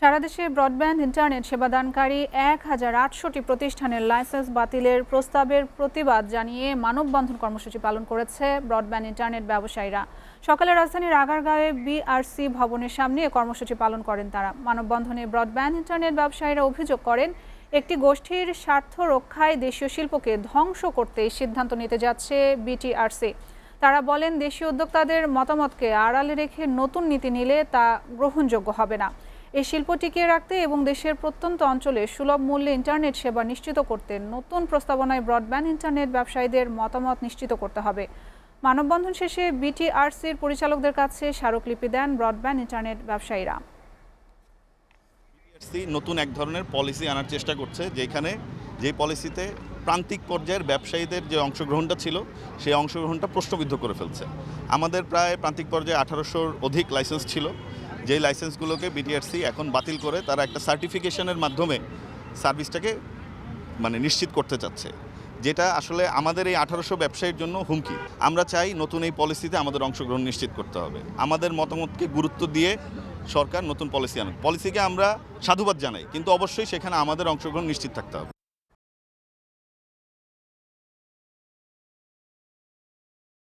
সারা দেশে broadband, internet সেবাদানকারী এক হাজার আটশোটি প্রতিষ্ঠানের লাইসেন্স বাতিলের প্রস্তাবের প্রতিবাদ জানিয়ে মানববন্ধন কর্মসূচি পালন করেছে ব্রডব্যান্ড, ইন্টারনেট ব্যবসায়ীরা। সকালে রাজধানীর আগারগাঁওয়ে বিআরসি ভবনের সামনে এ কর্মসূচি পালন করেন তারা। মানববন্ধনে ব্রডব্যান্ড, ইন্টারনেট ব্যবসায়ীরা অভিযোগ করেন, একটি গোষ্ঠীর স্বার্থ রক্ষায় দেশীয় শিল্পকে ধ্বংস করতে সিদ্ধান্ত নিতে যাচ্ছে বিটিআরসি। তারা বলেন, দেশীয় উদ্যোক্তাদের মতামতকে আড়ালে রেখে নতুন নীতি নিলে তা গ্রহণযোগ্য হবে না। এই শিল্প টিকিয়ে রাখতে এবং দেশের প্রত্যন্ত অঞ্চলে সুলভ মূল্যে ইন্টারনেট সেবা নিশ্চিত করতে নতুন প্রস্তাবনায় ব্রডব্যান্ড ইন্টারনেট ব্যবসায়ীদের মতামত নিশ্চিত করতে হবে। মানববন্ধন শেষে বিটিআরসির পরিচালকদের কাছে স্মারকলিপি দেন ব্রডব্যান্ড ইন্টারনেট ব্যবসায়ীরা। নতুন এক ধরনের পলিসি আনার চেষ্টা করছে, যেখানে যে পলিসিতে প্রান্তিক পর্যায়ের ব্যবসায়ীদের যে অংশগ্রহণটা ছিল, সেই অংশগ্রহণটা প্রশ্নবিদ্ধ করে ফেলছে। আমাদের প্রায় প্রান্তিক পর্যায়ে আঠারোশোর অধিক লাইসেন্স ছিল। যেই লাইসেন্সগুলোকে বিটিআরসি এখন বাতিল করে তারা একটা সার্টিফিকেশনের মাধ্যমে সার্ভিসটাকে মানে নিশ্চিত করতে চাচ্ছে। যেটা আসলে আমাদের এই আঠারোশো ব্যবসায়ীর জন্য হুমকি। আমরা চাই নতুন এই পলিসিতে আমাদের অংশগ্রহণ নিশ্চিত করতে হবে। আমাদের মতামতকে গুরুত্ব দিয়ে সরকার নতুন পলিসি আনুক। পলিসিকে আমরা সাধুবাদ জানাই, কিন্তু অবশ্যই সেখানে আমাদের অংশগ্রহণ নিশ্চিত থাকতে হবে।